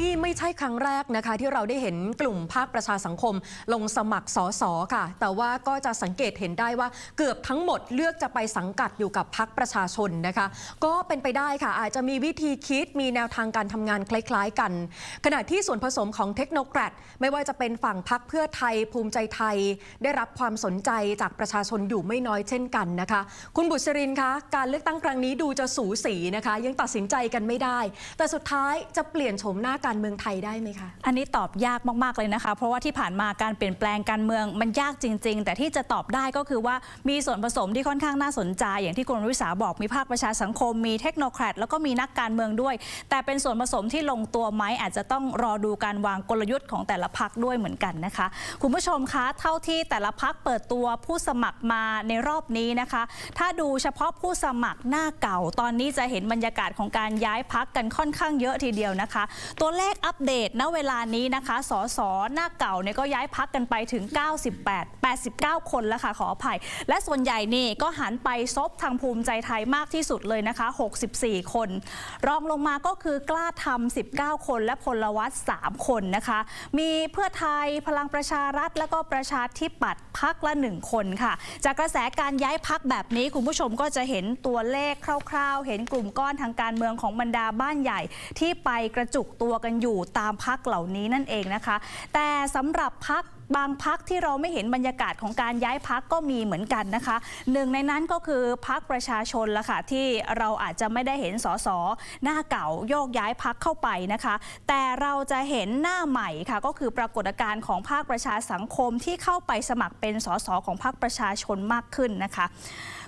นี่ไม่ใช่ครั้งแรกนะคะ ที่เราได้เห็นกลุ่มภาคประชาสังคม ลงสมัครสสค่ะ แต่ว่าก็จะสังเกตเห็นได้ว่าเกือบทั้งหมดเลือกจะไปสังกัดอยู่กับพักประชาชนนะคะ ก็เป็นไปได้ค่ะ อาจจะมีวิธีคิดมีแนวทางการทำงานคล้าย ๆ กัน ขณะที่ส่วนผสมของเทคโนแครดไม่ว่าจะเป็นฝั่งพักเพื่อไทยภูมิใจไทย ได้รับความสนใจจากประชาชนอยู่ไม่น้อยเช่นกันนะคะ คุณบุษรินคะการเลือกตั้งครั้งนี้ดูจะสูสีนะคะ ยังตัดสินใจกันไม่ได้ แต่สุดท้ายจะเปลี่ยนโฉมหน้ากันการเมืองไทยได้ไหมคะ อันนี้ตอบยากมาก ๆ เลยนะคะ เพราะว่าที่ผ่านมาการเปลี่ยนแปลงการเมืองมันยากจริง ๆ แต่ที่จะตอบได้ก็คือว่ามีส่วนผสมที่ค่อนข้างน่าสนใจ อย่างที่คุณวิสาบอกมีภาคประชาสังคม มีเทคโนแครดแล้วก็มีนักการเมืองด้วย แต่เป็นส่วนผสมที่ลงตัวไหมอาจจะต้องรอดูการวางกลยุทธ์ของแต่ละพักด้วยเหมือนกันนะคะ คุณผู้ชมคะเท่าที่แต่ละพักเปิดตัวผู้สมัครมาในรอบนี้นะคะ ถ้าดูเฉพาะผู้สมัครหน้าเก่า ตอนนี้จะเห็นบรรยากาศของการย้ายพักกันค่อนข้างเยอะทีเดียวนะคะ ตัวเลเลขอัปเดตณเวลานี้นะคะ สสหน้าเก่าเนี่ยก็ย้ายพักกันไปถึง 98 89 คนแล้วค่ะขออภัย และส่วนใหญ่นี่ก็หันไปซบทางภูมิใจไทยมากที่สุดเลยนะคะ 64 คน รองลงมาก็คือกล้าทำ19 คนและพลวัต3คนนะคะ มีเพื่อไทยพลังประชารัฐ แล้วก็ประชาธิปัตย์พักละ 1 คนค่ะ จากกระแสการย้ายพักแบบนี้คุณผู้ชมก็จะเห็นตัวเลขคร่าว ๆ เห็นกลุ่มก้อนทางการเมืองของบรรดาบ้านใหญ่ที่ไปกระจุกตัวกันอยู่ตามพักเหล่านี้นั่นเองนะคะ แต่สำหรับพักบางพักที่เราไม่เห็นบรรยากาศของการย้ายพักก็มีเหมือนกันนะคะ หนึ่งในนั้นก็คือพักประชาชนละค่ะที่เราอาจจะไม่ได้เห็นสสหน้าเก่าโยกย้ายพักเข้าไปนะคะ แต่เราจะเห็นหน้าใหม่ค่ะ ก็คือปรากฏการณ์ของภาคประชาสังคมที่เข้าไปสมัครเป็นสสของพรรคประชาชนมากขึ้นนะคะ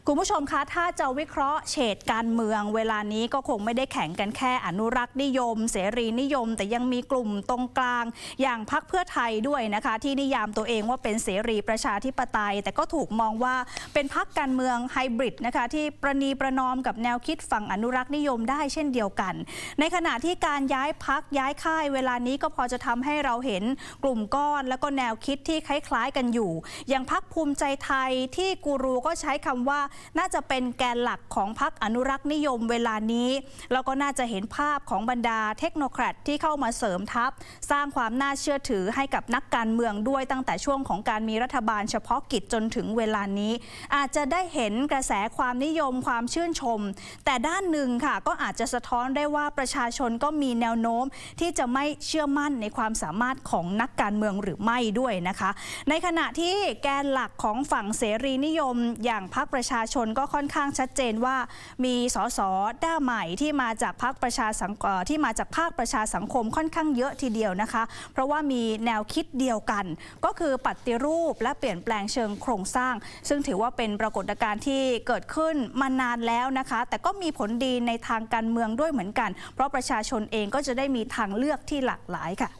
คุณผู้ชมคะ ถ้าจะวิเคราะห์เฉดการเมือง เวลานี้ก็คงไม่ได้แข่งกันแค่อนุรักษ์นิยม เสรีนิยม แต่ยังมีกลุ่มตรงกลาง อย่างพักเพื่อไทยด้วยนะคะ ที่นิยามตัวเองว่าเป็นเสรีประชาธิปไตย แต่ก็ถูกมองว่าเป็นพักการเมืองไฮบริดนะคะที่ประนีประนอมกับแนวคิดฝั่งอนุรักษ์นิยมได้เช่นเดียวกัน ในขณะที่การย้ายพักย้ายค่าย เวลานี้ก็พอจะทำให้เราเห็นกลุ่มก้อน แล้วก็แนวคิดที่คล้ายๆกันอยู่ อย่างพักภูมิใจไทยที่กูรูก็ใช้คำว่าน่าจะเป็นแกนหลักของพักอนุรักษ์นิยมเวลานี้ แล้วก็น่าจะเห็นภาพของบรรดาเทคโนแครดที่เข้ามาเสริมทัพ สร้างความน่าเชื่อถือให้กับนักการเมืองด้วยตั้งแต่ช่วงของการมีรัฐบาลเฉพาะกิจจนถึงเวลานี้ อาจจะได้เห็นกระแสความนิยมความชื่นชม แต่ด้านหนึ่งค่ะ ก็อาจจะสะท้อนได้ว่าประชาชนก็มีแนวโน้ม ที่จะไม่เชื่อมั่นในความสามารถของนักการเมืองหรือไม่ด้วยนะคะ ในขณะที่แกนหลักของฝั่งเสรีนิยม อย่างพรรคประชาชนก็ค่อนข้างชัดเจนว่า มีสสด้าใหม่ที่มาจากพรรคประชาสังที่มาจากภาคประชาสังคมค่อนข้างเยอะทีเดียวนะคะ เพราะว่ามีแนวคิดเดียวกัน ก็คือปฏิรูปและเปลี่ยนแปลงเชิงโครงสร้าง ซึ่งถือว่าเป็นปรากฏการณ์ที่เกิดขึ้นมานานแล้วนะคะ แต่ก็มีผลดีในทางการเมืองด้วยเหมือนกัน เพราะประชาชนเองก็จะได้มีทางเลือกที่หลากหลายค่ะ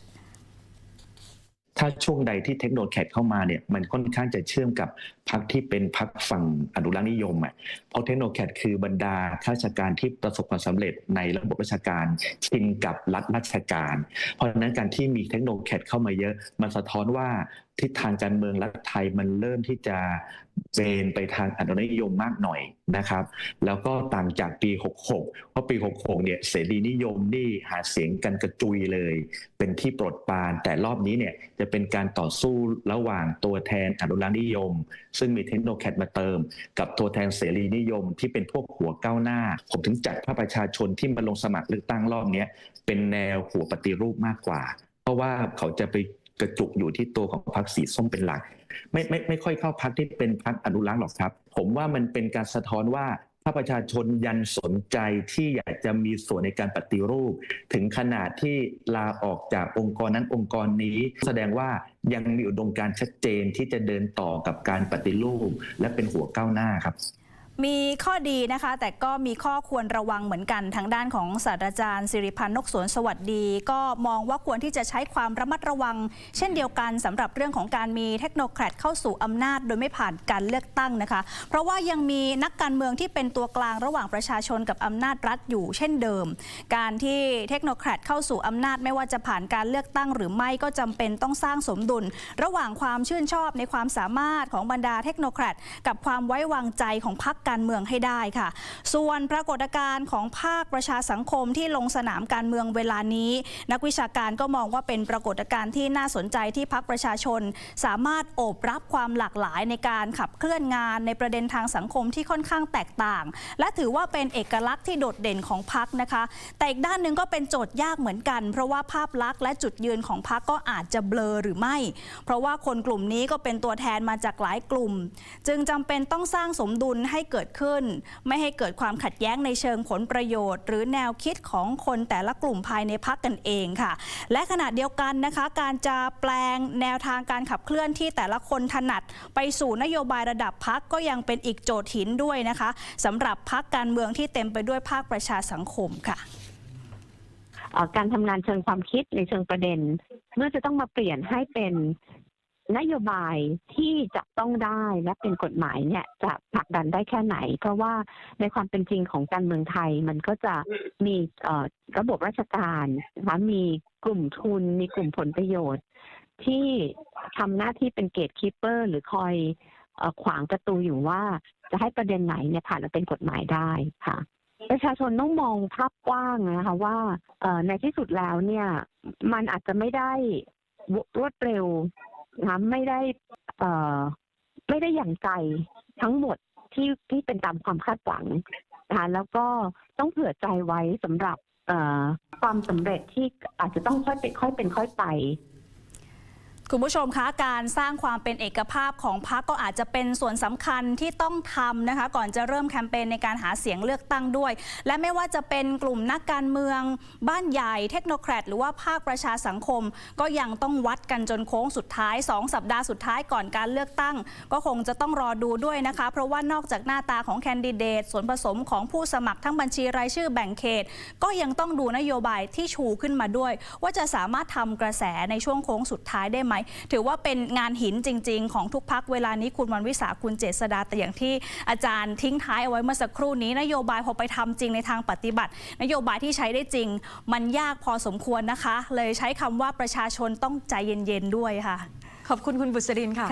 ถ้าช่วงใดที่เทคโนโลยีเข้ามาเนี่ยมันค่อนข้างจะเชื่อมกับพรรคที่เป็นพรรคฝั่งอนุรักษ์นิยมอะเพราะเทคโนโลยีคือบรรดาข้าราชการที่ประสบความสำเร็จในระบบราชการชินกับรัฐราชการ เพราะฉะนั้นการที่มีเทคโนโลยีเข้ามาเยอะ มันสะท้อนว่าทิศทางการเมืองรัฐไทยมันเริ่มที่จะเบนไปทางอนุรักษ์นิยมมากหน่อยนะครับ แล้วก็ต่างจากปี 66 เพราะปี 66 เนี่ยเสรีนิยมนี่หาเสียงกันกระจุยเลย เป็นที่โปรดปรานแต่รอบนี้เนี่ยจะเป็นการต่อสู้ระหว่างตัวแทนอนุรักษ์นิยมซึ่งมีเทคโนแคดมาเติม กับตัวแทนเสรีนิยมที่เป็นพวกหัวก้าวหน้า ผมถึงจัดภาคประชาชนที่มาลงสมัครเลือกตั้งรอบนี้เป็นแนวหัวปฏิรูปมากกว่า เพราะว่าเขาจะไปกระจุกอยู่ที่ตัวของพรรคสีส้มเป็นหลัก ไม่ไม่ไม่ค่อยเข้าพักที่เป็นพักอนุรักษ์หรอกครับ ผมว่ามันเป็นการสะท้อนว่า ถ้าประชาชนยันสนใจที่อยากจะมีส่วนในการปฏิรูป ถึงขนาดที่ลาออกจากองค์กรนั้นองค์กรนี้ แสดงว่ายังมีอุดมการชัดเจนที่จะเดินต่อกับการปฏิรูป และเป็นหัวก้าวหน้าครับ มีข้อดีนะคะ แต่ก็มีข้อควรระวังเหมือนกันทางด้านของศาสตราจารย์สิริพันธ์นกสวนสวัสดี ก็มองว่าควรที่จะใช้ความระมัดระวัง เช่นเดียวกันสำหรับเรื่องของการมีเทคโนแครดเข้าสู่อำนาจ โดยไม่ผ่านการเลือกตั้งนะคะ เพราะว่ายังมีนักการเมืองที่เป็นตัวกลางระหว่างประชาชนกับอำนาจรัฐอยู่ เช่นเดิม การที่เทคโนแครดเข้าสู่อำนาจไม่ว่าจะผ่านการเลือกตั้ง หรือไม่ก็จำเป็นต้องสร้างสมดุล ระหว่างความชื่นชอบในความสามารถของบรรดาเทคโนแครดกับความไว้วางใจของพรรคการเมืองให้ได้ค่ะ ส่วนปรากฏการณ์ของภาคประชาสังคมที่ลงสนามการเมืองเวลานี้ นักวิชาการก็มองว่าเป็นปรากฏการณ์ที่น่าสนใจที่พักประชาชน สามารถโอบรับความหลากหลายในการขับเคลื่อนงานในประเด็นทางสังคมที่ค่อนข้างแตกต่าง และถือว่าเป็นเอกลักษณ์ที่โดดเด่นของพักนะคะ แต่อีกด้านหนึ่งก็เป็นโจทย์ยากเหมือนกัน เพราะว่าภาพลักษณ์และจุดยืนของพักก็อาจจะเบลอหรือไม่ เพราะว่าคนกลุ่มนี้ก็เป็นตัวแทนมาจากหลายกลุ่ม จึงจำเป็นต้องสร้างสมดุลให้เกิดขึ้น ไม่ให้เกิดความขัดแย้งในเชิงผลประโยชน์ หรือแนวคิดของคนแต่ละกลุ่มภายในพักกันเองค่ะ และขณะเดียวกันนะคะ การจะแปลงแนวทางการขับเคลื่อนที่แต่ละคนถนัด ไปสู่นโยบายระดับพักก็ยังเป็นอีกโจทย์หินด้วยนะคะสำหรับพักการเมืองที่เต็มไปด้วยภาคประชาสังคมค่ะการทำงานเชิงความคิดในเชิงประเด็น เมื่อจะต้องมาเปลี่ยนให้เป็น นโยบายที่จะต้องได้และเป็นกฎหมายเนี่ยจะผลักดันได้แค่ไหน เพราะว่าในความเป็นจริงของการเมืองไทยมันก็จะมีระบบราชการนะคะมีกลุ่มทุน มีกลุ่มผลประโยชน์ ที่ทำหน้าที่เป็นเกตคีเปอร์หรือคอยอขวางประตูอยู่ว่าจะให้ประเด็นไหนเนี่ยผ่านมาเป็นกฎหมายได้ค่ะประชาชนต้องมองภาพกว้างนะคะว่าในที่สุดแล้วเนี่ยมันอาจจะไม่ได้รวดเร็ว นะไม่ได้เอ่อไม่ได้อย่างใจทั้งหมดที่ที่เป็นตามความคาดหวังนะคะแล้วก็ต้องเผื่อใจไว้สำหรับเอ่อความสำเร็จที่อาจจะต้องค่อยเป็นค่อยเป็นค่อยไป คุณผู้ชมคะการสร้างความเป็นเอกภาพของพรรคก็อาจจะเป็นส่วนสำคัญที่ต้องทำนะคะ ก่อนจะเริ่มแคมเปญในการหาเสียงเลือกตั้งด้วย และไม่ว่าจะเป็นกลุ่มนักการเมือง บ้านใหญ่เทคโนแครดหรือว่าภาคประชาสังคม ก็ยังต้องวัดกันจนโค้งสุดท้าย 2 สัปดาห์สุดท้ายก่อนการเลือกตั้ง ก็คงจะต้องรอดูด้วยนะคะ เพราะว่านอกจากหน้าตาของแคนดิเดตส่วนผสมของผู้สมัครทั้งบัญชีรายชื่อแบ่งเขต ก็ยังต้องดูนโยบายที่ชูขึ้นมาด้วย ว่าจะสามารถทำกระแสในช่วงโค้งสุดท้ายได้ไหมถือว่าเป็นงานหินจริง ๆ ของทุกพักเวลานี้คุณวันวิสาคุณเจษดาแต่อย่างที่อาจารย์ทิ้งท้ายเอาไว้เมื่อสักครู่นี้ นโยบายพอไปทำจริงในทางปฏิบัติ นโยบายที่ใช้ได้จริง มันยากพอสมควรนะคะ เลยใช้คำว่าประชาชนต้องใจเย็นๆด้วยค่ะ ขอบคุณคุณบุษรินค่ะ